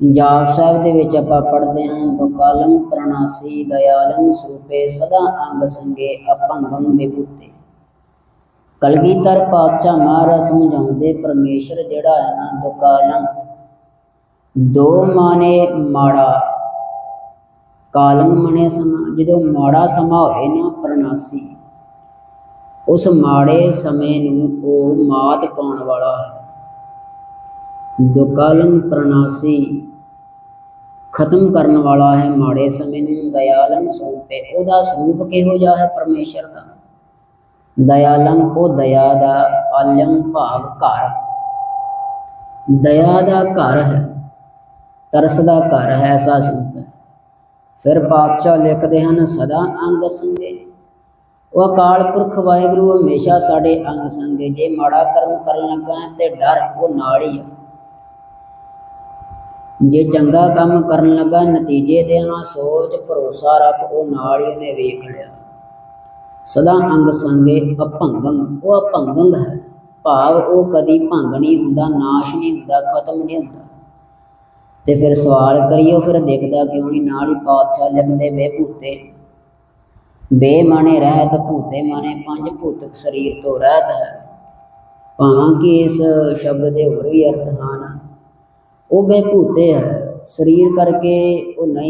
ਪੰਜਾਬ ਸਾਹਿਬ ਦੇ ਵਿੱਚ ਆਪਾਂ ਪੜ੍ਹਦੇ ਹਾਂ ਬਕਾਲੰ ਪ੍ਰਣਾਸੀ ਦਇਆਲੰ ਸੂਪੇ ਸਦਾ ਅੰਗ ਸੰਗੇ ਅਪੰਗੰ ਵਿਭੂਤੇ। ਕਲਗੀਧਰ ਪਾਤਸ਼ਾਹ ਮਹਾਰਾਜ ਸਮਝਾਉਂਦੇ, ਪਰਮੇਸ਼ਰ ਜਿਹੜਾ ਹੈ ਨਾ ਦੁਕਾਲੰ, ਦੋ ਮਾਨੇ ਮਾੜਾ, ਕਾਲੰ ਮਨੇ ਸਮਾਂ, ਜਦੋਂ ਮਾੜਾ ਸਮਾਂ ਹੋਵੇ ਨਾ ਪ੍ਰਣਾਸੀ, ਉਸ ਮਾੜੇ ਸਮੇਂ ਨੂੰ ਉਹ ਮਾਤ ਪਾਉਣ ਵਾਲਾ ਹੈ। ਦੁਕਾਲੰਗ ਪ੍ਰਣਾਸੀ ਖਤਮ ਕਰਨ ਵਾਲਾ ਹੈ। ਮਾੜੇ ਸਮੇਂ ਨੂੰ ਦਇਆਲੰ ਸਰੂਪੇ ਉਹਦਾ ਸਰੂਪ ਕਿਹੋ ਜਿਹਾ ਹੈ ਪਰਮੇਸ਼ਰ ਦਾ? ਦਇਆਲੰ ਉਹ ਦਇਆ ਦਾ ਆਲਮ ਭਾਵ ਘਰ। ਦਇਆ ਦਾ ਘਰ ਹੈ, ਤਰਸ ਦਾ ਘਰ ਹੈ ਐਸਾ ਸਰੂਪ ਹੈ। ਫਿਰ ਪਾਤਸ਼ਾਹ ਲਿਖਦੇ ਹਨ, ਸਦਾ ਅੰਗ ਸੰਗੇ। ਉਹ ਅਕਾਲ ਪੁਰਖ ਵਾਹਿਗੁਰੂ ਹਮੇਸ਼ਾ ਸਾਡੇ ਅੰਗ ਸੰਗੇ। ਜੇ ਮਾੜਾ ਕਰਮ ਕਰਨ ਲੱਗਾ ਹੈ ਤੇ ਡਰ ਉਹ ਨਾਲ ਹੀ ਹੈ ਜੇ ਚੰਗਾ ਕੰਮ ਕਰਨ ਲੱਗਾ, ਨਤੀਜੇ ਦੇ ਨਾ ਸੋਚ, ਭਰੋਸਾ ਰੱਖ, ਉਹ ਨਾਲ ਹੀ ਉਹਨੇ ਵੇਖ ਲਿਆ। ਸਦਾ ਅੰਗ ਸੰਗੇ ਅਭੰਗੰ, ਉਹ ਅਭੰਗੰ ਹੈ। ਭਾਵ ਉਹ ਕਦੀ ਭੰਗ ਨਹੀਂ ਹੁੰਦਾ, ਨਾਸ਼ ਨਹੀਂ ਹੁੰਦਾ, ਖਤਮ ਨਹੀਂ ਹੁੰਦਾ। ਤੇ ਫਿਰ ਸਵਾਲ ਕਰੀਓ, ਫਿਰ ਦੇਖਦਾ ਕਿਉਂ ਨਹੀਂ, ਨਾਲ ਹੀ ਪਾਤਸ਼ਾਹ ਲਿਖਦੇ, ਵੇ ਭੂਤੇ। ਬੇ ਰਹਿਤ, ਭੂਤੇ ਮਾਨੇ ਪੰਜ, ਭੂਤਕ ਸਰੀਰ ਤੋਂ ਰਹਿਤ ਹੈ। ਭਾਵਾਂ ਕਿ ਇਸ ਸ਼ਬਦ ਦੇ ਹੋਰ ਵੀ ਅਰਥ ਹਨ। ਉਹ ਬੇ ਭੂਤੇ ਹੈ ਸਰੀਰ ਕਰਕੇ ਉਹ ਨਹੀਂ